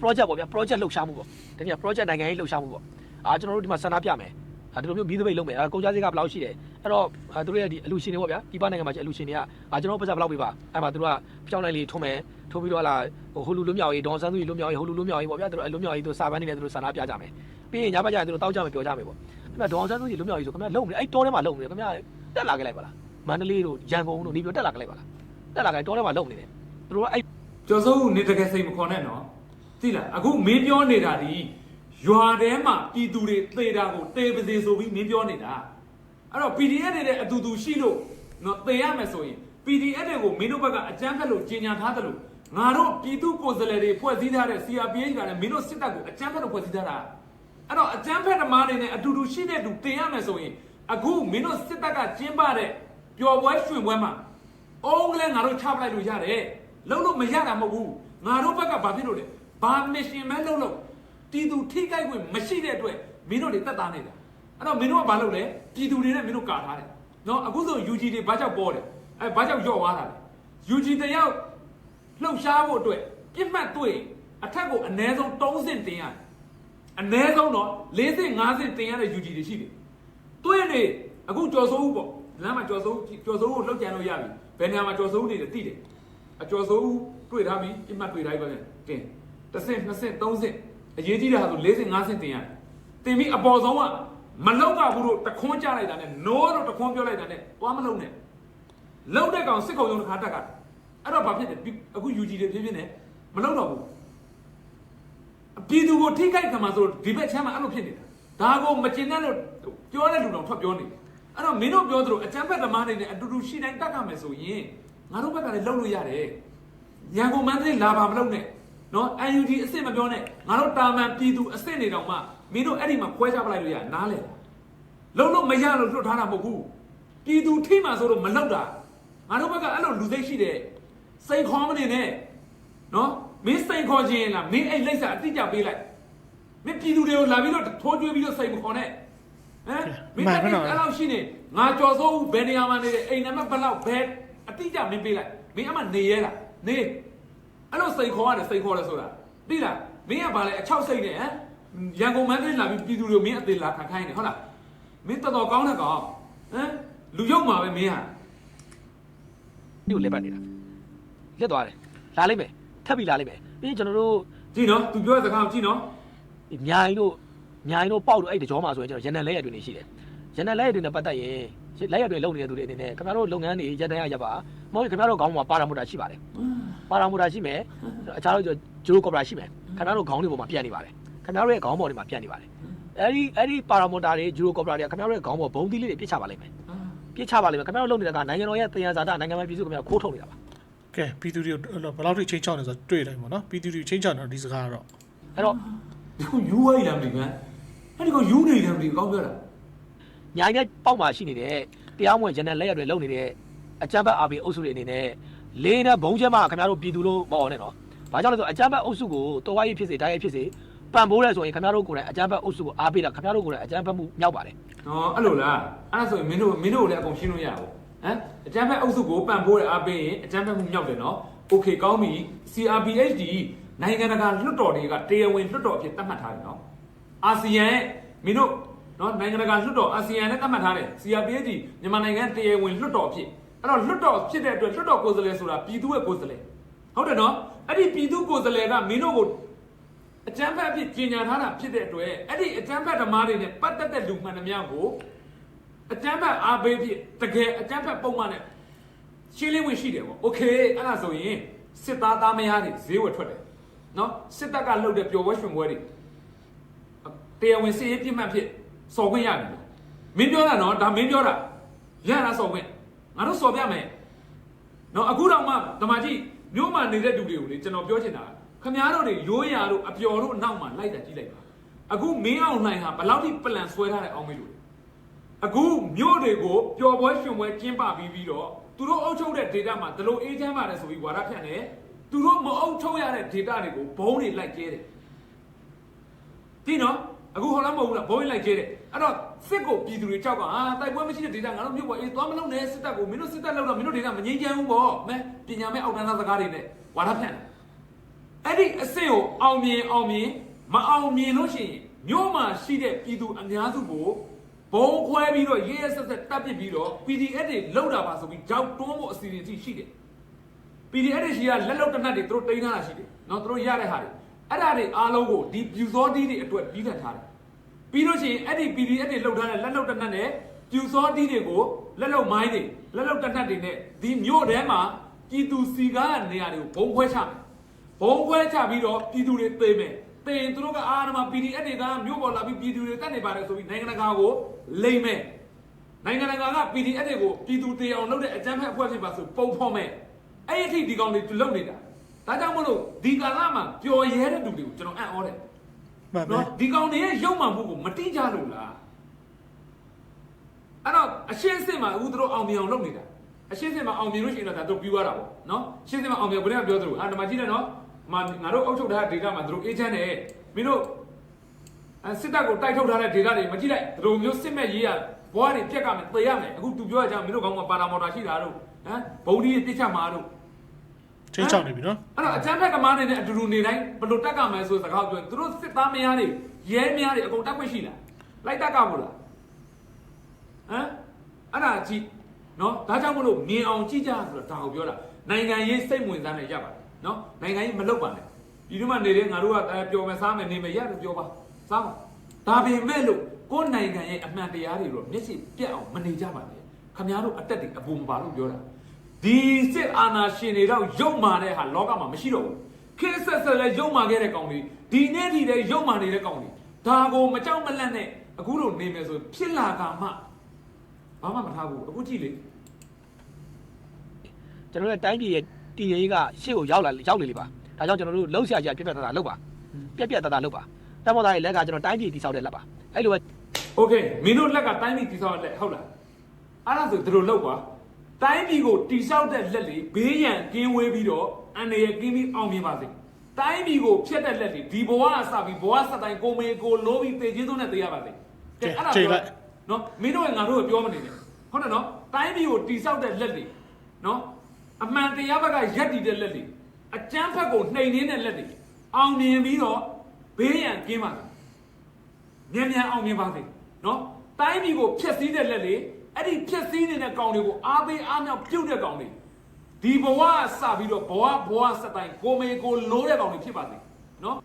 project ပေါ့ဗျာ project လှုပ်ရှားမှုပေါ့တကယ် project နိုင်ငံရေးလှုပ်ရှားမှုပေါ့အာကျွန်တော်တို့ဒီမှာဆန္ဒပြမယ်အဲဒီလိုမျိုးမီးသပိတ်လုပ်မယ်အဲကုန်ကြစည်ကဘယ်လောက်ရှိတယ်အဲ့တော့အဲသူတို့ရဲ့ဒီအလူရှင်တွေပေါ့ဗျာဒီပနိုင်ငံမှာကျအလူရှင်တွေကအာကျွန်တော်ပတ်စံဘယ်လောက်ပေးပါအဲ့မှာသူတို့ကပြောင်းလိုက်လေးထုံးမယ်ထုံးပြီးတော့လာဟိုဟိုလူလွမြောက်ရေးဒေါန်ဆန်းသူကြီးလွမြောက်ရေးဟိုလူလွမြောက်ရေးပေါ့ဗျာသူတို့အလွမြောက်ရေးသူစာပန်းနေတယ်သူတို့ဆန္ဒပြကြမယ်ပြီးရင်ညဘက်ကျရင်သူတို့တောက်ကြမယ်ပြောကြမယ်ပေါ့ အဲ့မှာဒေါန်ဆန်းသူကြီးလွမြောက်ရေးဆိုခင်ဗျာလုံနေအဲ့တောထဲမှာလုံနေတယ်ခင်ဗျာတက်လာခဲ့လိုက်ပါလားမန္တလေးတို့ရန်ကုန်တို့နေပြီးတက်လာခဲ့လိုက်ပါလားတက်လာခဲ့တောထဲမှာလုံနေတယ်သူတို့ကအဲ့ကျော်စိုးဦးနေတကယ်စိတ်မခေါ်နဲ့နော်သိလားအခုမင်းပြောနေတာဒီရွာထဲမှာပြည်သူတွေသေတာကိုသေပါစေဆိုပြီးမင်းပြောနေတာအဲ့တော့ PDF တွေတဲ့အတူတူရှိလို့နော်သေရမယ်ဆိုရင် PDF တွေကိုမင်းတို့ဘက်ကအကြမ်းဖက်လို့ကြီးညာထားတယ်လို့ငါတို့ပြည်သူကိုယ်စားလှယ်တွေဖွဲ့စည်းထားတဲ့ CRPH ကလည်းမင်းတို့စစ်တပ်ကိုအကြမ်းဖက်လို့ဖွဲ့စည်းထားတာ အဲ့တော့အကြမ်းဖက်သမားတွေနဲ့အတူတူရှိတဲ့သူသေရမယ်ဆိုရင်အခုမင်းတို့စစ်တပ်ကကျင်းပတဲ့ပျော်ပွဲရွှင်ပွဲမှာအုံးကလေးငါတို့ချပလိုက်လို့ရတယ်လုံးလို့မရတာမဟုတ်ဘူးငါတို့ဘက်ကဘာဖြစ်လို့လဲဘာမစ်ရှင်မဲလုံးလို့တီသူထိကြိုက်ခွင့်မရှိတဲ့အတွက်မင်းတို့တွေတက်တာနေတာအဲ့တော့မင်းတို့ကဘာလုပ်လဲပြည်သူတွေနဲ့မင်းတို့ကာထားတယ်နော်အခုဆို UG တွေဘာကြောက်ပေါ်တယ်အဲဘာကြောက်ကြော့သွားတာလဲ UG တယောက်လှုပ်ရှားဖို့အတွက်ပြစ်မှတ်တွေ့အထက်ကိုအ ਨੇ ဆုံး3ဆင့်တင်ရတယ် အ ਨੇ ဆုံးတော့4ဆင့်5ဆင့်တင်ရတဲ့ UG တွေရှိတယ်တွေ့နေအခုကြော်စိုးဦးပေါ့လမ်းမှာကြော်စိုးကြော်စိုးကိုလှုပ်ကြံလို့ရပြီဘယ်နေရာမှာကြော်စိုးနေတယ်သိတယ်အကြော်စိုးဦးတွေ့ထားပြီပြစ်မှတ်တွေ့ထားပြီပဲတင်တစ်ဆင့်နှစ်ဆင့်သုံးဆင့်အရေးကြီးတာဟာဆို4ဆင့်5ဆင့်တင်ရတယ်တင်ပြီးအပေါ်ဆုံးကမလောက်ကဘူးတို့တခွန်းကြလိုက်တာနဲ့ no တို့တခွန်းပြောလိုက်တာနဲ့သွားမလုံးနဲ့လောက်တဲ့ကောင်စစ်ခုံရုံတစ်ခါတက်ကအဲ့တော့ဘာဖြစ်လဲအခု UG တွေဖြစ်ဖြစ်နေမလောက်တော့ဘူး ပြည်သူကိုထိခိုက်ခံမှာဆိုဒီဘက်ချမ်းမှာအဲ့လိုဖြစ်နေတာဒါကိုမကျင်တဲ့လို့ပြောတဲ့လူတော်ထွက်ပြောနေတယ်အဲ့တော့မင်းတို့ပြောသလိုအကြမ်းဖက်သမားတွေနဲ့အတူတူရှိတိုင်းတက်ရမယ်ဆိုရင်ငါတို့ဘက်ကလည်းလောက်လို့ရတယ်ရန်ကုန်မန္တလေးလာပါမလုပ်နဲ့နော် UNG အစ်စ်မပြောနဲ့ငါတို့တာမန်ပြည်သူအစ်စ်နေတော့မှမင်းတို့အဲ့ဒီမှာခွဲခြားပလိုက်လို့ရနားလေလုံးလုံးမရလို့လွတ်ထားတာမဟုတ်ဘူးပြည်သူထိမှဆိုတော့မလောက်တာငါတို့ဘက်ကအဲ့လိုလူစိတ်ရှိတယ်စိန်ခေါ်မနေနဲ့နော် မင်းစိန်ခေါ်ခြင်းလားမင်းအဲ့လိပ်စာအတိအကျပေးလိုက်မင်းပြည်သူတွေကိုလာပြီးတော့ထိုးကျွေးပြီးတော့စိန်မခေါ်နဲ့ဟမ်မင်းအဲ့လောက်ရှိနေငါကြော်စိုးဘယ်နေရာမှာနေတယ်အိမ်နံပါတ်ဘယ်လောက်ဘယ်အတိအကျမင်းပေးလိုက်မင်းအမှနေရဲလားနေအဲ့လိုစိန်ခေါ်ရတယ်စိန်ခေါ်တယ်ဆိုတာသိလားမင်းကဘာလဲအချောက်စိတ်နဲ့ဟမ်ရန်ကုန်မန္တလေးလာပြီးပြည်သူတွေကိုမင်းအသေးလာခံခိုင်းနေဟုတ်လားမင်းတော်တော်ကောင်းတဲ့ကောင်ဟမ်လူယုံမှာပဲမင်းဟာဒီကိုလက်ပတ်နေတာလက်သွားတယ်လာလိုက်မယ် ထပ်ပြီးလာလိုက်မယ်ပြီးရင်ကျွန်တော်တို့ကြည့်နော်သူပြောတဲ့စကားကိုကြည့်နော်ညာရင်တို့ညာရင်တို့ပေါက်တို့အဲ့တကြောမှာဆိုရင်ကျွန်တော်ရန်နံလက်ရတွင်နေရှိတယ်ရန်နံလက်ရတွင်နဲ့ပတ်သက်ရင်လက်ရတွင်လုံနေတဲ့သူတွေအနေနဲ့ခင်ဗျားတို့လုပ်ငန်းတွေရက်တန်းရရပ်ပါမဟုတ်ရင်ခင်ဗျားတို့ခေါင်းမှာပါရာမိုတာရှိပါတယ်ပါရာမိုတာရှိမယ်အခြားတို့ဂျိုရိုကော်ပရာရှိမယ်ခင်ဗျားတို့ခေါင်းတွေပေါ်မှာပြတ်နေပါတယ်ခင်ဗျားတို့ရဲ့ခေါင်းပေါ်တွေမှာပြတ်နေပါတယ်အဲ့ဒီအဲ့ဒီပါရာမိုတာတွေဂျိုရိုကော်ပရာတွေကခင်ဗျားတို့ရဲ့ခေါင်းပေါ်ဘုံသီးလေးတွေပြစ်ချပါလိမ့်မယ်ပြစ်ချပါလိမ့်မယ်ခင်ဗျားတို့လုပ်နေတာကနိုင်ငံတော်ရဲ့တရားစာတနိုင်ငံတော်ပြည်စုခင်ဗျားခိုးထုတ်နေတာပါ ကဲပြည်သူတွေကိုအဲ့လိုဘယ်လောက်ထိချင်းချောင်းနေဆိုတော့တွေ့တိုင်းပေါ့နော်ပြည်သူတွေချင်းချောင်းတော့ဒီစကားကတော့အဲ့တော့ဒီခုယူဝိုင်းလာပြီကွာဟအဲ့ဒီကောင်ယူနေတယ်မသိဘူးကောင်းပြောတာညာနဲ့ပေါက်မှာရှိနေတဲ့တရားမဝင်ဂျန်နယ်လက်ရတွေလုံနေတဲ့အကြမ်းဖက်အာဘီအုပ်စုတွေအနေနဲ့လေးနဲ့ဘုံကျဲမှာခင်ဗျားတို့ပြည်သူလို့မဟုတ်နဲ့နော်။ဘာကြောင့်လဲဆိုတော့အကြမ်းဖက်အုပ်စုကိုတော်ဝါရေးဖြစ်စေတိုင်းရေးဖြစ်စေပံ့ပိုးရဲဆိုရင်ခင်ဗျားတို့ကိုယ်တိုင်အကြမ်းဖက်အုပ်စုကိုအားပေးတာခင်ဗျားတို့ကိုယ်တိုင်အကြမ်းဖက်မှုမြောက်ပါတယ်ဟောအဲ့လိုလားအဲ့ဒါဆိုရင်မင်းတို့မင်းတို့ကိုလည်းအကုန်ရှင်းလို့ရဘူး ဟမ်အကြမ်းဖက်အုပ်စုကိုပံ့ပိုးရအားပေးရင်အကြမ်းဖက်မှုမြောက်တယ်နော်โอเคကောင်းပြီ CRPHD နိုင်ငံတကာလွှတ်တော်တွေကတရားဝင်လွှတ်တော်အဖြစ်သတ်မှတ်ထားတယ်နော်အာဆီယံရဲ့မင်းတို့နော်နိုင်ငံတကာလွှတ်တော်အာဆီယံနဲ့သတ်မှတ်ထားတယ် CRPHD မြန်မာနိုင်ငံတရားဝင်လွှတ်တော်အဖြစ်အဲ့တော့လွှတ်တော်ဖြစ်တဲ့အတွက်လွှတ်တော်ကိုယ်စားလှယ်ဆိုတာပြည်သူရဲ့ကိုယ်စားလှယ်ဟုတ်တယ်နော်အဲ့ဒီပြည်သူကိုယ်စားလှယ်ကမင်းတို့ကို အကြမ်းဖက်အဖြစ်ကြီးညာထားတာဖြစ်တဲ့အတွက်အဲ့ဒီအကြမ်းဖက်ဓမ္မတွေနဲ့ပတ်သက်တဲ့လူမှန်သမျှကို အကြမ်းဖက်အားပေးဖြစ်တကယ်အကြမ်းဖက်ပုံမှန်နဲ့ရှင်းလင်းဝင်ရှိတယ်ပေါ့โอเคအဲ့ဒါဆိုရင်စစ်သားသားမယားတွေဈေးဝယ်ထွက်တယ်နော်စစ်တပ်ကလှုပ်တဲ့ပျော်ပွဲရွှင်ပွဲတွေတရားဝင်စစ်ရေးပြစ်မှတ်ဖြစ်စော်ခွင့်ရတယ်မင်းပြောတာနော်ဒါမင်းပြောတာရတာစော်ခွင့်ငါတို့စော်ပြမယ် နော်အခုတော့မှဓမ္မကြီးမြို့မှာနေတဲ့လူတွေကိုလေကျွန်တော်ပြောချင်တာခမားတို့တွေရိုးရာတို့အပျော်တို့အနောက်မှာလိုက်တာကြည့်လိုက်ပါအခုမင်းအောင်နိုင်ဟာဘယ်လောက်ထိပလန်ဆွဲထားတဲ့အောင်မေးလို့လဲ အခုမြို့တွေကိုပျော်ပွဲရွှင်ပွဲကျင်းပပြီးပြီးတော့သူတို့အုပ်ချုပ်တဲ့ data မှာဒလို့အေးချမ်းပါတယ်ဆိုပြီးဝါဒဖြန့်တယ်သူတို့မအုပ်ချုပ်ရတဲ့ data တွေကိုဘုံတွေလိုက်ကျဲတယ်ဒီနော်အခုဟောလားမဟုတ်ဘူးလားဘုံတွေလိုက်ကျဲတယ်အဲ့တော့စစ်ကိုပြည်သူတွေကြောက်ကအာတိုက်ပွဲမရှိတဲ့ data ငါတို့မြို့ပေါ်အေးသွားမလုံးနဲ့စစ်တပ်ကိုမင်းတို့စစ်တပ်လောက်တော့မင်းတို့ data မငြိမ်းချမ်းဘူးပေါ့မဲပညာမဲ့အောက်တန်းသားစကားတွေနဲ့ဝါဒဖြန့်တယ်အဲ့ဒီအစ်စ်ကိုအောင်မြင်အောင်မြင်မအောင်မြင်လို့ရှိရင်မြို့မှာရှိတဲ့ပြည်သူအများစုကို ဘုံခွဲပြီးတော့ရဲရဲဆက်ဆက်တပ်ပစ်ပြီးတော့ PDF တွေလောက်တာပါဆိုပြီးကြောက်တွန်းဖို့အစီအစဉ်အထိရှိတယ် PDF တွေရှိရလက်လောက်တနတ်တွေသူတို့တိန်းထားတာရှိတယ်နော်သူတို့ရတဲ့ဟာတွေအဲ့ဒါတွေအားလုံးကိုဒီပြူစောတီးတွေအတွက်ပြီးတတ်ထားတယ်ပြီးလို့ရှိရင်အဲ့ဒီ PDF တွေလောက်ထားတဲ့လက်လောက်တနတ်နဲ့ပြူစောတီးတွေကိုလက်လောက်မိုင်းတွေလက်လောက်တနတ်တွေနဲ့ဒီမြို့ထဲမှာပြည်သူစီကားနေရာတွေကိုဘုံခွဲချမယ်ဘုံခွဲချပြီးတော့ပြည်သူတွေသိမယ် သေရင်သူတို့ကအာရမ PDF တွေကမြို့ပေါ်လာပြီးပြည်သူတွေတက်နေပါတယ်ဆိုပြီးနိုင်ငံတကာကိုလိမ့်မယ်နိုင်ငံတကာက PDF တွေကိုပြည်သူတေအောင်လုပ်တဲ့အကြမ်းဖက်အဖွဲ့ဖြစ်ပါဆိုပုံဖော်မယ်အဲ့ဒီအထိဒီကောင်တွေလုပ်နေတာဒါကြောင့်မလို့ဒီကာလမှာပျော်ရဲတဲ့လူတွေကိုကျွန်တော်အံ့ဩတယ်မှန်ပြီနော်ဒီကောင်တွေရဲ့ရုပ်မှန်မှုကိုမတိကြလို့လားအဲ့တော့အရှင်းစစ်မှာအခုတို့အောင်မြင်အောင်လုပ်နေတာအရှင်းစစ်မှာအောင်မြင်လို့ရှိရင်တော့ဒါတို့ပြီးသွားတာပေါ့နော်ရှင်းစစ်မှာအောင်မြင်ဘယ်နဲ့ပြောသလိုအာဒီမှာကြည့်တယ်နော် မငါတို့အုပ်ချုပ်ထားတဲ့ data မှာတို့အေဂျင့်နဲ့မင်းတို့အဲစစ်တပ်ကိုတိုက်ထုတ်ထားတဲ့ data တွေမကြည့်လိုက်တို့မျိုးစစ်မဲ့ရေးရဘွားတွေပြက်ကမယ်သေရမယ်အခုသူပြောရကြမင်းတို့ကောင်းကပါတာမော်တာရှိတာတို့ဟမ်ဘုံဒီပြစ်ချက်မှာတို့ချင်းချောက်နေပြီနော်အဲ့တော့အချမ်းဖက်ကမားနေတဲ့အတူတူနေတိုင်းဘယ်လိုတက်ကမယ်ဆိုတဲ့စကားကိုပြောရင်သူတို့စစ်သားမယားတွေရဲမယားတွေအကုန်တက်ခွင့်ရှိလားလိုက်တက်ကမို့လားဟမ်အဲ့ဒါကြည့်နော်ဒါကြောင့်မလို့မြင်အောင်ကြည့်ကြဆိုတော့ဒါကိုပြောတာနိုင်ငံရေးစိတ်ဝင်စားနေရပါတယ် နော်နိုင်ငံရေးမလုပ်ပါနဲ့ဒီလိုမှနေတဲ့ငါတို့ကအဲပျော်မယ်စားမယ်နေမယ်ရတယ်ပြောပါစားပါဒါပေမဲ့လို့ကိုယ်နိုင်ငံရဲ့အမှန်တရားတွေတော့မျက်စိပြတ်အောင်မနေကြပါနဲ့ခမရတို့အတက်တွေအပူမပါလို့ပြောတာဒီစစ်အာဏာရှင်တွေတော့ရုပ်မာတဲ့ဟာလောကမှာမရှိတော့ဘူးခေတ်ဆက်ဆက်လဲရုပ်မာခဲ့တဲ့ကောင်တွေဒီနေ့ဒီလည်းရုပ်မာနေတဲ့ကောင်တွေဒါကိုမကြောက်မလန့်နဲ့အခုလိုနေမယ်ဆိုဖြစ်လာကမှဘာမှမထားဘူးအခုကြည့်လေကျွန်တော်တို့တိုင်းပြည်ရဲ့ တည်ရရေးကရှေ့ကိုရောက်လာရောက်နေလေပါဒါကြောင့်ကျွန်တော်တို့လှုပ်ရှားကြပြက်ပြက်တတာလှုပ်ပါပြက်ပြက်တတာလှုပ်ပါတမောသားရဲ့လက်ကကျွန်တော်တိုင်းပြည်တည်ဆောက်တဲ့လက်ပါအဲ့လိုပဲ โอเคမင်းတို့လက်ကတိုင်းပြည်တိဆောက်တဲ့လက်ဟုတ်လားအဲ့ဒါဆိုသူတို့လောက်ပါတိုင်းပြည်ကိုတိဆောက်တဲ့လက်လေဘေးရန်ကင်းဝေးပြီးတော့အန္တရာယ်ကင်းပြီးအောင်မြင်ပါစေတိုင်းပြည်ကိုဖျက်တဲ့လက်လေဒီဘဝအစပြီးဘဝစတိုင်ကိုမေကိုလိုပြီးတေချင်းသွင်းနဲ့တေးရပါစေကဲအဲ့ဒါပြောနော်မင်းတို့ကငါတို့ကပြောမနေနဲ့ဟုတ်တယ်နော်တိုင်းပြည်ကိုတိဆောက်တဲ့လက်လေနော် အမှန်တရားဘက်ကရက်တည်တဲ့လက်လေအကျမ်းဖက်ကိုနှိမ်နေတဲ့လက်လေအောင်မြင်ပြီးတော့ဘေးရန်ကင်းပါစေမြန်မြန်အောင်မြင်ပါစေနော်တိုင်းပြည်ကိုဖျက်ဆီးတဲ့လက်လေအဲ့ဒီဖျက်ဆီးနေတဲ့ကောင်တွေကိုအားပေးအားမြောက်ပြုတ်တဲ့ကောင်တွေဒီဘဝစပြီးတော့ဘဝဘဝစတိုင်ကိုမေကိုလိုးတဲ့ကောင်တွေဖြစ်ပါစေနော်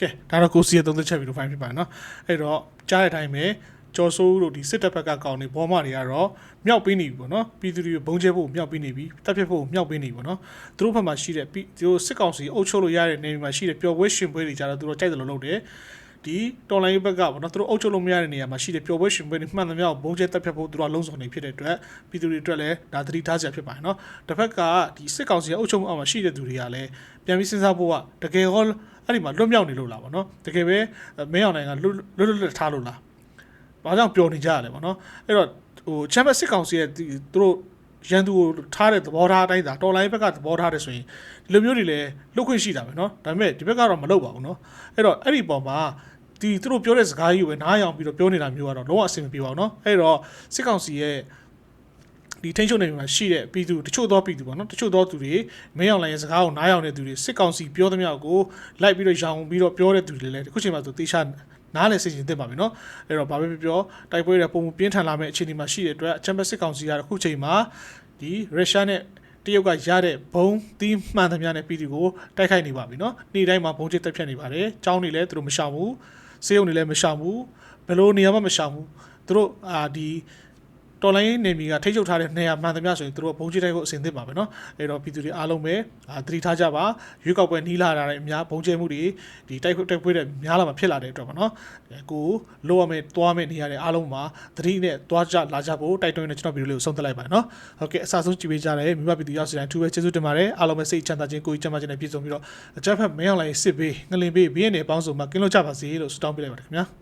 ကဲဒါတော့ကိုစီရဲ့သုံးသက်ချက်ဗီဒီယိုဖိုင်ဖြစ်ပါတယ်နော်အဲ့တော့ကြားတဲ့အတိုင်းပဲ ကျော်စိုးတို့ဒီစစ်တပ်ဘက်ကကောင်းနေဘောမတွေကတော့မြောက်ပေးနေပြီပေါ့နော်ပြည်သူတွေဘုံကျဲဖို့မြောက်ပေးနေပြီတပ်ဖြတ်ဖို့မြောက်ပေးနေပြီပေါ့နော်သူတို့ဘက်မှာရှိတဲ့ပြည်သူတို့စစ်ကောင်စီအုပ်ချုပ်လို့ရတဲ့နေရာမှာရှိတဲ့ပျော်ပွဲရှင်ပွဲတွေကြတော့သူတို့ကြိုက်တယ်လို့လုပ်တယ်ဒီတော်လိုင်းဘက်ကပေါ့နော်သူတို့အုပ်ချုပ်လို့မရတဲ့နေရာမှာရှိတဲ့ပျော်ပွဲရှင်ပွဲတွေမှန်သမျှကိုဘုံကျဲတပ်ဖြတ်ဖို့သူတို့ကလုံးစုံနေဖြစ်တဲ့အတွက်ပြည်သူတွေအတွက်လည်းဒါသတိထားစရာဖြစ်ပါတယ်နော်တစ်ဖက်ကဒီစစ်ကောင်စီရဲ့အုပ်ချုပ်မှုအောက်မှာရှိတဲ့သူတွေကလည်းပြန်ပြီးစဉ်းစားဖို့ကတကယ်ရောအဲ့ဒီမှာလွတ်မြောက်နေလို့လားပေါ့နော်တကယ်ပဲမင်းအောင်နိုင်ကလွတ်လွတ်လွတ်လပ်ထားလို့လား ဘာကြောင့်ပျော်နေကြရလဲပေါ့နော်အဲ့တော့ဟိုချမ်ပီယံစစ်ကောင်စီရဲ့ဒီသူတို့ရန်သူကိုထားတဲ့သဘောထားအတိုင်းသာတော်လိုင်းဘက်ကသဘောထားတယ်ဆိုရင်ဒီလိုမျိုးတွေလည်းလွတ်ခွင့်ရှိတာပဲเนาะဒါပေမဲ့ဒီဘက်ကတော့မလုပ်ပါဘူးเนาะအဲ့တော့အဲ့ဒီပုံမှာဒီသူတို့ပြောတဲ့စကားကြီးကိုပဲနားရောင်ပြီးတော့ပြောနေတာမျိုးကတော့လုံးဝအဆင်မပြေပါဘူးเนาะအဲ့တော့စစ်ကောင်စီရဲ့ဒီထိန်းချုပ်နေမှာရှိတဲ့ပြည်သူတချို့သောပြည်သူပေါ့နော်တချို့သောသူတွေမင်းအောင်လိုင်းရဲ့စကားကိုနားရောင်တဲ့သူတွေစစ်ကောင်စီပြောသမျှကိုလိုက်ပြီးတော့ရောင်ပြီးတော့ပြောတဲ့သူတွေလည်းဒီခုချိန်မှာသူတေချာ နားလည်စေချင်သင့်ပါပြီနော်အဲ့တော့ဘာပဲပြောပြောတိုက်ပွဲတွေပုံမပြင်းထန်လာမယ့်အခြေအနေမှာရှိတဲ့အတွက်ချန်ပီယံစစ်ကောင်စီကအခုချိန်မှာဒီရုရှားနဲ့တရုတ်ကရတဲ့ဘုံသီးမှန်သမျှနဲ့ပြည်သူကိုတိုက်ခိုက်နေပါပြီနော်နေ့တိုင်းမှာဘုံချစ်တက်ဖြတ်နေပါတယ်ចောင်းနေလဲသူတို့မရှောင်ဘူးစေးုံနေလဲမရှောင်ဘူးဘယ်လိုနေရာမှမရှောင်ဘူးသူတို့အာဒီ တော်လိုင်းနေမီကထိတ်ချုပ်ထားတဲ့နေရာမှန်သမျှဆိုရင်သူတို့ကဘုံကျစ်တိုက်ဖို့အဆင်သင့်ပါပဲเนาะ။အဲ့တော့ပြည်သူတွေအားလုံးပဲအာသတိထားကြပါ။ရွေးကောက်ပွဲနီးလာတာတဲ့အများဘုံကျဲမှုတွေဒီတိုက်ခွတိုက်ပွဲတွေများလာမှဖြစ်လာတဲ့အတွက်ပါเนาะ။ကိုလိုရမယ်တွားမယ်နေရာတွေအားလုံးမှာသတိနဲ့တွားကြလာကြဖို့တိုက်တွန်းနေကျွန်တော်ဗီဒီယိုလေးကိုဆုံးသက်လိုက်ပါเนาะ။ဟုတ်ကဲ့အစားဆုံးကြည့်ပေးကြတယ်မိဘပြည်သူရောက်စီတိုင်းအထူးပဲကျေးဇူးတင်ပါတယ်အားလုံးပဲစိတ်ချမ်းသာခြင်းကိုယ်ကြီးချမ်းသာခြင်းနဲ့ပြည့်စုံပြီးတော့အကြမ်းဖက်မင်းအောင်လိုင်းစစ်ပေးငလင်ပေးဘင်းနဲ့ပေါင်းစုံမှာကင်းလို့ကြပါစေလို့ဆုတောင်းပေးလိုက်ပါတယ်ခင်ဗျာ။